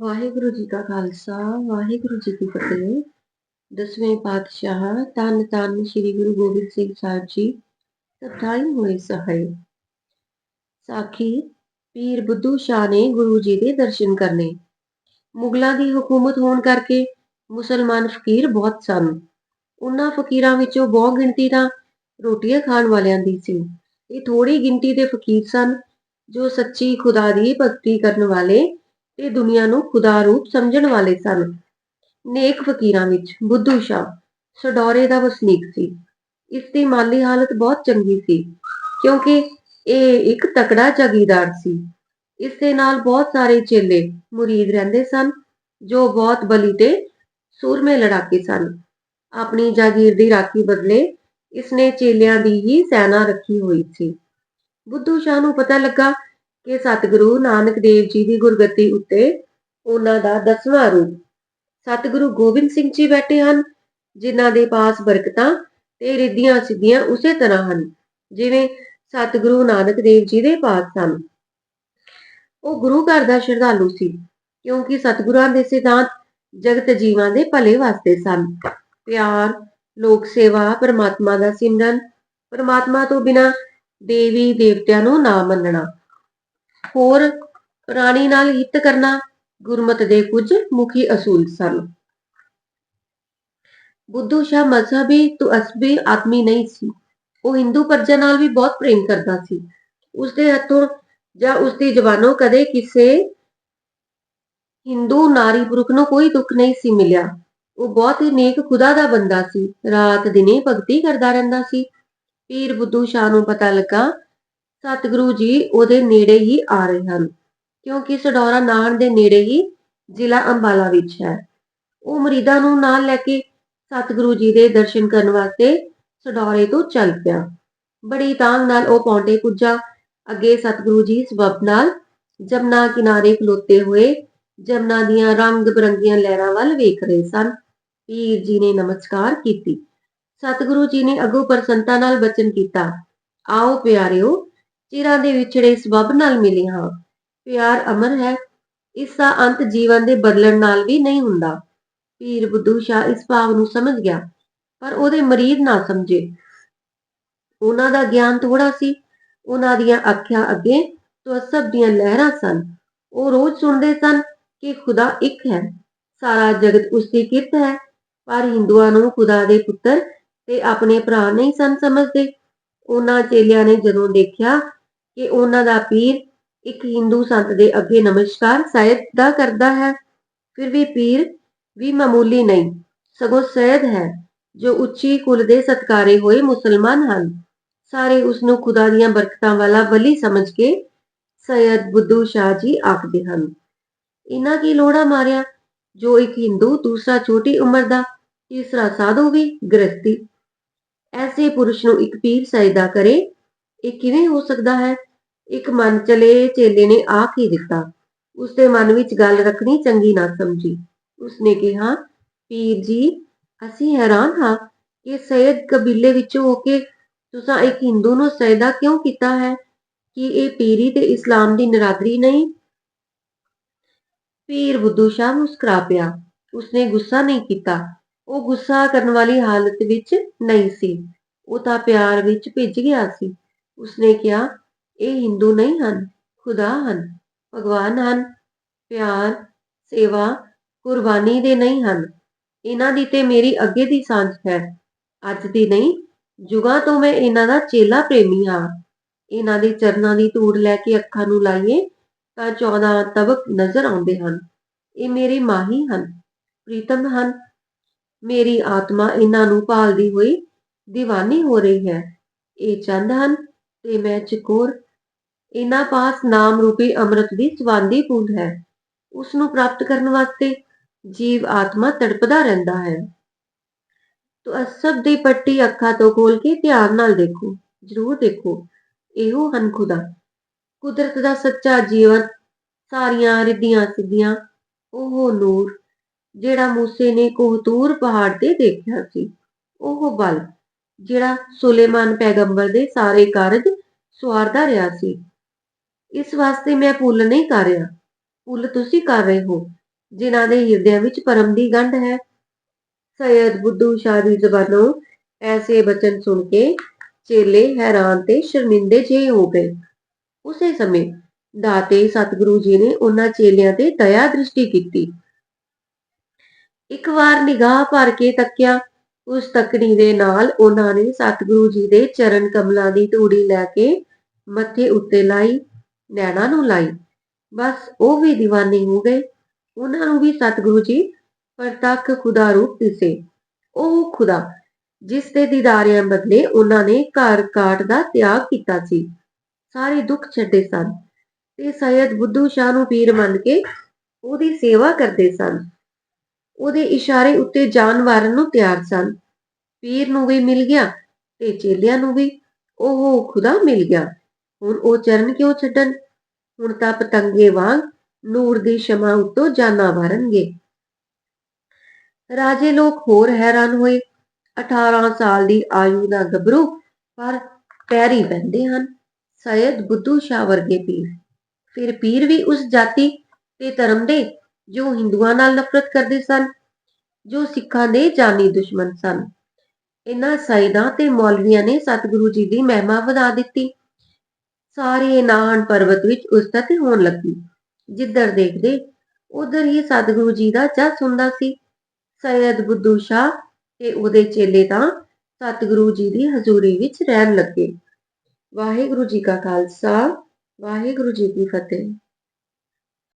ਵਾਹਿਗੁਰੂ ਜੀ ਕਾ ਖਾਲਸਾ, ਵਾਹਿਗੁਰੂ ਜੀ ਕੀ ਫਤਿਹ। ਦਸਵੇਂ ਪਾਤਸ਼ਾਹ ਤਨ ਤਨ ਸ੍ਰੀ ਗੁਰੂ ਗੋਬਿੰਦ ਸਿੰਘ ਸਾਹਿਬ ਜੀ ਸਤਾਈ ਹੋਏ ਸਹਾਈ। ਸਾਖੀ ਪੀਰ ਬੁੱਧੂ ਸ਼ਾਹ ਨੇ ਗੁਰੂ ਜੀ ਦੇ ਦਰਸ਼ਨ ਕਰਨੇ। ਮੁਗਲਾਂ ਦੀ ਹਕੂਮਤ ਹੋਣ ਕਰਕੇ ਮੁਸਲਮਾਨ ਫਕੀਰ ਬਹੁਤ ਸਨ। ਉਹਨਾਂ ਫਕੀਰਾਂ ਵਿੱਚੋਂ ਬਹੁ ਗਿਣਤੀ ਤਾਂ ਰੋਟੀਆਂ ਖਾਣ ਵਾਲਿਆਂ ਦੀ ਸੀ। ਇਹ ਥੋੜੀ ਗਿਣਤੀ ਦੇ ਫਕੀਰ ਸਨ ਜੋ ਸੱਚੀ ਖੁਦਾ ਦੀ ਭਗਤੀ ਕਰਨ ਵਾਲੇ ਤੇ ਦੁਨੀਆ ਨੂੰ ਖੁਦਾ ਰੂਪ ਸਮਝਣ ਵਾਲੇ ਸਨ। ਨੇਕ ਫਕੀਰਾਂ ਵਿੱਚ ਬੁੱਧੂ ਸ਼ਾਹ ਸਡੋਰੇ ਦਾ ਵਸਨੀਕ ਸੀ। ਇਸ ਦੀ ਮਾਲੀ ਹਾਲਤ ਬਹੁਤ ਚੰਗੀ ਸੀ, ਕਿਉਂਕਿ ਇਹ ਇੱਕ ਤਕੜਾ ਜਾਗੀਰਦਾਰ ਸੀ। ਇਸ ਦੇ ਨਾਲ ਬਹੁਤ ਸਾਰੇ ਚੇਲੇ ਮੁਰੀਦ ਰਹਿੰਦੇ ਸਨ, ਜੋ ਬਹੁਤ ਬਲੀ ਤੇ ਸੂਰਮੇ ਲੜਾਕੇ ਸਨ। ਆਪਣੀ ਜਾਗੀਰ ਦੀ ਰਾਖੀ ਬਦਲੇ ਇਸਨੇ ਚੇਲਿਆਂ ਦੀ ਹੀ ਸੈਨਾ ਰੱਖੀ ਹੋਈ ਸੀ। ਬੁੱਧੂ ਸ਼ਾਹ ਨੂੰ ਪਤਾ ਲੱਗਾ ਕਿ ਸਤਿਗੁਰੂ ਨਾਨਕ ਦੇਵ ਜੀ ਦੀ ਗੁਰਗੱਦੀ ਉੱਤੇ ਉਹਨਾਂ ਦਾ ਦਸਵਾਂ ਰੂਪ। ਸਤਿਗੁਰੂ ਗੋਬਿੰਦ ਸਿੰਘ ਜੀ ਬੈਠੇ ਹਨ, ਜਿਨ੍ਹਾਂ ਦੇ ਪਾਸ ਬਰਕਤਾਂ ਤੇ ਰਿੱਧੀਆਂ ਸਿੱਧੀਆਂ ਉਸੇ ਤਰ੍ਹਾਂ ਹਨ, ਜਿਵੇਂ ਸਤਿਗੁਰੂ ਨਾਨਕ ਦੇਵ ਜੀ ਦੇ ਪਾਸ ਸਨ। ਉਹ ਗੁਰੂ ਘਰ ਦਾ ਸ਼ਰਧਾਲੂ ਸੀ, ਕਿਉਂਕਿ ਸਤਿਗੁਰਾਂ ਦੇ ਸਿਧਾਂਤ ਜਗਤ ਜੀਵਾਂ ਦੇ ਭਲੇ ਵਾਸਤੇ ਸਨ। ਪਿਆਰ, ਲੋਕ ਸੇਵਾ, ਪਰਮਾਤਮਾ ਦਾ ਸਿਮਰਨ, ਪਰਮਾਤਮਾ ਤੋਂ ਬਿਨਾ ਦੇਵੀ ਦੇਵਤਿਆਂ ਨੂੰ ਨਾ ਮੰਨਣਾ। ਹੋਰ ਪ੍ਰਾਣੀ ਨਾਲ ਹਿੱਤ ਕਰਨਾ ਗੁਰਮਤ ਦੇ ਕੁਝ ਮੁਖੀ ਅਸੂਲ ਸਨ। ਬੁੱਧੂ ਸ਼ਾਹ ਮਜ਼ਹਬੀ ਤੁਅਸਬੀ ਆਦਮੀ ਨਹੀਂ ਸੀ। ਉਹ ਹਿੰਦੂ ਪਰਜਾ ਨਾਲ ਵੀ ਬਹੁਤ ਪ੍ਰੇਮ ਕਰਦਾ ਸੀ। ਉਸ ਦੇ ਹੱਥੋਂ ਜਾਂ ਉਸ ਦੀ ਜ਼ਬਾਨੋਂ ਕਦੇ ਕਿਸੇ ਹਿੰਦੂ ਨਾਰੀ ਪੁਰਖ ਨੂੰ ਕੋਈ ਦੁੱਖ ਨਹੀਂ ਸੀ ਮਿਲਿਆ। ਉਹ ਬਹੁਤ ਹੀ ਨੇਕ ਖੁਦਾ ਦਾ ਬੰਦਾ ਸੀ। ਰਾਤ ਦਿਨੇ ਭਗਤੀ ਕਰਦਾ ਰਹਿੰਦਾ ਸੀ। ਪੀਰ ਬੁੱਧੂ ਸ਼ਾਹ ਨੂੰ ਪਤਾ ਲੱਗਾ ਸਤਿਗੁਰੂ ਜੀ ਉਹਦੇ ਨੇੜੇ ਹੀ ਆ ਰਹੇ ਹਨ, ਕਿਉਂਕਿ ਸਡੌਰਾ ਨਾਨ ਦੇ ਨੇੜੇ ਹੀ ਜ਼ਿਲ੍ਹਾ ਅੰਬਾਲਾ ਵਿੱਚ ਹੈ। ਉਹ ਮਰੀਦਾਂ ਨੂੰ ਨਾਲ ਲੈ ਕੇ ਸਤਿਗੁਰੂ ਜੀ ਦੇ ਦਰਸ਼ਨ ਕਰਨ ਵਾਸਤੇ ਸਡੌਰੇ ਤੋਂ ਚੱਲ ਪਿਆ। ਬੜੀ ਤਾਂਗ ਨਾਲ ਉਹ ਪੌਂਡੇ ਪੁੱਜਾ। ਅੱਗੇ ਸਤਿਗੁਰੂ ਜੀ ਸਬਬ ਨਾਲ ਜਮਨਾ ਕਿਨਾਰੇ ਖਲੋਤੇ ਹੋਏ, ਜਮਨਾ ਦੀਆਂ ਰੰਗ ਬਰੰਗੀਆਂ ਲਹਿਰਾਂ ਵੱਲ ਵੇਖ ਰਹੇ ਸਨ। ਪੀਰ ਜੀ ਨੇ ਨਮਸਕਾਰ ਕੀਤੀ। ਸਤਿਗੁਰੂ ਜੀ ਨੇ ਅਗੋ ਪ੍ਰਸੰਤਾ ਨਾਲ ਬਚਨ ਕੀਤਾ। ਆਓ ਪਿਆਰਿਓ ਚਿਰਾਂ ਦੇ ਵਿਛੜੇ ਸਬਬ ਨਾਲ ਮਿਲੇ ਹਾਂ। ਪਿਆਰ ਅਮਰ ਹੈ। ਇਸ ਦਾ ਅੰਤ ਜੀਵਨ ਦੇ ਬਦਲਣ ਨਾਲ ਵੀ ਨਹੀਂ ਹੁੰਦਾ। ਪੀਰ ਬੁੱਧੂ ਸ਼ਾਹ ਇਸ ਭਾਵ ਨੂੰ ਸਮਝ ਗਿਆ, ਪਰ ਉਹਦੇ ਮਰੀਦ ਨਾ ਸਮਝੇ। ਉਹਨਾਂ ਦਾ ਗਿਆਨ ਥੋੜਾ ਸੀ। ਉਹਨਾਂ ਦੀਆਂ ਅੱਖਾਂ ਅੱਗੇ ਤਵਸਬ ਦੀਆਂ ਲਹਿਰਾਂ ਸਨ। ਉਹ ਰੋਜ਼ ਸੁਣਦੇ ਸਨ ਕਿ ਖੁਦਾ ਇੱਕ ਹੈ। ਸਾਰਾ ਜਗਤ ਉਸ ਦੀ ਕਿਰਤ ਹੈ, ਪਰ ਹਿੰਦੂਆਂ ਨੂੰ ਖੁਦਾ ਦੇ ਪੁੱਤਰ ਤੇ ਆਪਣੇ ਭਰਾ ਨਹੀਂ ਸਨ ਸਮਝਦੇ। ਉਹਨਾਂ ਚੇਲਿਆਂ ਨੇ ਜਦੋਂ ਦੇਖਿਆ ਕਿ ਉਹਨਾਂ ਦਾ ਪੀਰ ਇੱਕ ਹਿੰਦੂ ਸੰਤ ਦੇ ਅੱਗੇ ਨਮਸਕਾਰ ਸੈਦ ਦਾ ਕਰਦਾ ਹੈ। ਫਿਰ ਵੀ ਪੀਰ ਵੀ ਮਾਮੂਲੀ ਨਹੀਂ, ਸਗੋਂ ਸੈਦ ਹੈ, ਜੋ ਉੱਚੀ ਕੁਲ ਦੇ ਸਤਕਾਰੇ ਹੋਏ ਮੁਸਲਮਾਨ ਹਨ। ਸਾਰੇ ਉਸ ਨੂੰ ਖੁਦਾ ਦੀਆਂ ਬਰਕਤਾਂ ਵਾਲਾ ਵਲੀ ਸਮਝ ਕੇ ਸੈਦ ਬੁੱਧੂ ਸ਼ਾਹ ਜੀ ਆਖਦੇ ਹਨ। ਇਹਨਾਂ ਕੀ ਲੋੜਾ ਮਾਰਿਆ? ਜੋ ਇੱਕ ਹਿੰਦੂ ਦੂਸਰਾ ਛੋਟੀ ਉਮਰ ਦਾ, ਤੀਸਰਾ ਸਾਧੂ ਵੀ ਗ੍ਰਸਤੀ ਐਸੇ ਪੁਰਸ਼ ਨੂੰ ਇੱਕ ਪੀਰ ਸਜਦਾ ਕਰੇ, ਇਹ ਕਿਵੇਂ ਹੋ ਸਕਦਾ ਹੈ? ਇੱਕ ਮਨ ਚਲੇ ਚੇਲੇ ਨੇ ਆ ਕੀ ਦਿੱਤਾ? ਉਸਦੇ ਮਨ ਵਿੱਚ ਗੱਲ ਰੱਖਣੀ ਚੰਗੀ ਨਾ ਸਮਝੀ। ਉਸਨੇ ਕਿਹਾ, ਪੀਰ ਜੀ, ਅਸੀਂ ਹੈਰਾਨ ਹਾਂ ਕਿ ਸੈਦ ਕਬੀਲੇ ਵਿੱਚੋਂ ਹੋ ਕੇ ਤੁਸੀਂ ਇੱਕ ਹਿੰਦੂ ਨੂੰ ਸਜਦਾ ਕਿਉਂ ਕੀਤਾ ਹੈ? ਕਿ ਇਹ ਪੀਰੀ ਤੇ ਇਸਲਾਮ ਦੀ ਨਰਾਦਰੀ ਨਹੀਂ? ਪੀਰ ਬੁੱਧੂ ਸ਼ਾਹ ਮੁਸਕਰਾ ਪਿਆ। ਉਸਨੇ ਗੁੱਸਾ ਨਹੀਂ ਕੀਤਾ। ਉਹ ਗੁੱਸਾ ਕਰਨ ਵਾਲੀ ਹਾਲਤ ਵਿੱਚ ਨਹੀਂ ਸੀ। ਉਹ ਤਾਂ ਪਿਆਰ ਵਿੱਚ ਭਿੱਜ ਗਿਆ ਸੀ। ਉਸਨੇ ਕਿਹਾ ਇਹ ਹਿੰਦੂ ਨਹੀਂ ਹਨ, ਖੁਦਾ ਹਨ, ਭਗਵਾਨ ਹਨ, ਪਿਆਰ, ਸੇਵਾ, ਕੁਰਬਾਨੀ ਦੇ ਨਹੀਂ ਹਨ। ਇਹਨਾਂ ਦੀ ਤੇ ਮੇਰੀ ਅੱਗੇ ਦੀ ਸਾਂਝ ਹੈ। ਅੱਜ ਦੀ ਨਹੀਂ, ਜੁਗਾਂ ਤੋਂ ਮੈਂ ਇਹਨਾਂ ਦਾ ਚੇਲਾ ਪ੍ਰੇਮੀ ਹਾਂ। ਇਹਨਾਂ ਦੇ ਚਰਨਾਂ ਦੀ ਧੂੜ ਲੈ ਕੇ ਅੱਖਾਂ ਨੂੰ ਲਾਈਏ, ਤਾਂ 14 ਤਬਕ ਨਜ਼ਰ ਆਉਂਦੇ ਹਨ। ਇਹ ਮੇਰੇ ਮਾਹੀ ਹਨ, ਪ੍ਰੀਤਮ ਹਨ। ਮੇਰੀ ਆਤਮਾ ਇਹਨਾਂ ਨੂੰ ਭਾਲਦੀ ਹੋਈ دیਵਾਨੀ ਹੋ ਰਹੀ ਹੈ। ਇਹ ਚੰਦ ਹਨ ਤੇ ਮੈਂ ਚਕੋਰ ਇਹਨਾਂ ਪਾਸ ਨਾਮ ਰੂਪੀ ਅੰਮ੍ਰਿਤ ਦੀ ਸਵਾਂਦੀ ਪੂੰਡ ਹੈ। ਉਸ ਨੂੰ ਪ੍ਰਾਪਤ ਕਰਨ ਵਾਸਤੇ ਜੀਵ ਆਤਮਾ ਤੜਪਦਾ ਰਹਿੰਦਾ ਹੈ। ਤੋ ਅਸਬ ਦੀ ਪੱਟੀ ਅੱਖਾਂ ਤੋਂ ਖੋਲ ਕੇ ਧਿਆਨ ਨਾਲ ਦੇਖੋ, ਜ਼ਰੂਰ ਦੇਖੋ, ਇਹੋ ਹਨ ਖੁਦਾ। ਕੁਦਰਤ ਦਾ ਸੱਚਾ ਜੀਵਨ, ਸਾਰੀਆਂ ਰਿੱਧੀਆਂ ਸਿੱਧੀਆਂ, ਉਹ ਨੂਰ, ਜਿਹੜਾ ਮੂਸੇ ਨੇ ਕੋਹਤੂਰ ਪਹਾੜ ਤੇ ਦੇਖਿਆ ਸੀ, ਉਹ ਬਲ, ਜਿਹੜਾ ਸੁਲੇਮਾਨ ਪੈਗੰਬਰ ਦੇ ਸਾਰੇ ਕਾਰਜ ਸਵਾਰਦਾ ਰਿਹਾ ਸੀ। ਇਸ ਵਾਸਤੇ ਮੈਂ ਭੁੱਲ ਨਹੀਂ ਕਰ ਰਿਹਾ। ਭੁੱਲ ਤੁਸੀਂ ਕਰ ਰਹੇ ਹੋ, ਜਿਨ੍ਹਾਂ ਦੇ ਹਿਰਦਿਆਂ ਵਿੱਚ ਪਰਮ ਦੀ ਗੰਢ ਹੈ। ਸੈਦ ਬੁੱਧੂ ਸ਼ਾਹ ਦੀ ਜ਼ਬਾਨੋਂ ਐਸੇ ਬਚਨ ਸੁਣ ਕੇ ਚੇਲੇ ਹੈਰਾਨ ਤੇ ਸ਼ਰਮਿੰਦੇ ਜਿਹੇ ਹੋ ਗਏ। ਉਸੇ ਸਮੇਂ ਦਾਤੇ ਸਤਿਗੁਰੂ ਜੀ ਨੇ ਉਹਨਾਂ ਚੇਲਿਆਂ ਤੇ ਦਇਆ ਦ੍ਰਿਸ਼ਟੀ ਕੀਤੀ। ਇੱਕ ਵਾਰ ਨਿਗਾਹ ਭਰ ਕੇ ਤੱਕਿਆ, ਉਸ ਤੱਕਣੀ ਦੇ ਨਾਲ ਉਹਨਾਂ ਨੇ ਸਤਿਗੁਰੂ ਜੀ ਦੇ ਚਰਨ ਕਮਲਾਂ ਦੀ ਧੂੜੀ ਲੈ ਕੇ ਮੱਥੇ ਉੱਤੇ ਲਾਈ। ਨੈਣਾ ਨੂੰ ਲਾਈ। ਬਸ ਉਹ ਵੀ دیਵਾਨੇ ਹੋ ਗਏ। ਉਹਨਾਂ ਨੂੰ ਵੀ ਸਤਿਗੁਰੂ ਜੀ ਪਰਤੱਖ ਖੁਦਾ ਰੂਪ ਦਿਸੇ ਉਹ ਖੁਦਾ, ਜਿਸ ਦੇ ਦੀਦਾਰਿਆਂ ਬਦਲੇ ਉਹਨਾਂ ਨੇ ਘਰ ਕਾਟ ਦਾ ਤਿਆਗ ਕੀਤਾ ਸੀ। ਸਾਰੇ ਦੁੱਖ ਛੱਡੇ ਸਨ ਤੇ ਸੈਯਦ ਬੁੱਧੂ ਸ਼ਾਹ ਨੂੰ ਪੀਰ ਮੰਨ ਕੇ ਉਹਦੀ ਸੇਵਾ ਕਰਦੇ ਸਨ। ਉਹਦੇ ਇਸ਼ਾਰੇ ਉੱਤੇ ਜਾਨ ਵਾਰਨ ਨੂੰ ਤਿਆਰ ਸਨ। ਪੀਰ ਨੂੰ ਵੀ ਮਿਲ ਗਿਆ ਤੇ ਚੇਲਿਆਂ ਨੂੰ ਵੀ। ਉਹ ਖੁਦਾ ਮਿਲ ਗਿਆ। ਹੁਣ ਉਹ ਚਰਨ ਕਿਉਂ ਛੱਡਣ? ਹੁਣ ਤਾਂ ਪਤੰਗੇ ਵਾਂਗ ਨੂਰ ਦੀ ਸ਼ਮਾ ਉੱਤੋਂ ਜਾਨਾਂ ਵਾਰਨਗੇ। ਰਾਜੇ ਲੋਕ ਹੋਰ ਹੈਰਾਨ ਹੋਏ। 18 ਸਾਲ ਦੀ ਆਯੂ ਦਾ ਗੱਭਰੂ ਪਰ ਪੈਰੀ ਪੈਂਦੇ ਹਨ। ਸੈਯਦ ਬੁੱਧੂ ਸ਼ਾਹ ਵਰਗੇ ਪੀਰ। ਫਿਰ ਪੀਰ ਵੀ ਉਸ ਜਾਤੀ ਤੇ ਧਰਮ ਦੇ ਜੋ ਹਿੰਦੂਆਂ ਨਾਲ ਨਫ਼ਰਤ ਕਰਦੇ ਸਨ, ਜੋ ਸਿੱਖਾਂ ਦੇ ਜਾਨੀ ਦੁਸ਼ਮਣ ਸਨ। ਇਹਨਾਂ ਸਾਈਦਾਂ ਤੇ ਮੌਲਵੀਆਂ ਨੇ ਸਤਿਗੁਰੂ ਜੀ ਦੀ ਮਹਿਮਾ ਵਧਾ ਦਿੱਤੀ। ਸਾਰੇ ਨਾਹਨ ਪਰਬਤ ਵਿੱਚ ਉਸਤਤ ਹੋਣ ਲੱਗੀ। ਜਿੱਧਰ ਦੇਖਦੇ, ਉਧਰ ਹੀ ਸਤਿਗੁਰੂ ਜੀ ਦਾ ਜਸ ਹੁੰਦਾ ਸੀ। ਸੈਦ ਬੁੱਧੂ ਸ਼ਾਹ ਤੇ ਉਹਦੇ ਚੇਲੇ ਤਾਂ ਸਤਿਗੁਰੂ ਜੀ ਦੀ ਹਜ਼ੂਰੀ ਵਿੱਚ ਰਹਿਣ ਲੱਗੇ। ਵਾਹਿਗੁਰੂ ਜੀ ਕਾ ਖਾਲਸਾ, ਵਾਹਿਗੁਰੂ ਜੀ ਕੀ ਫਤਿਹ।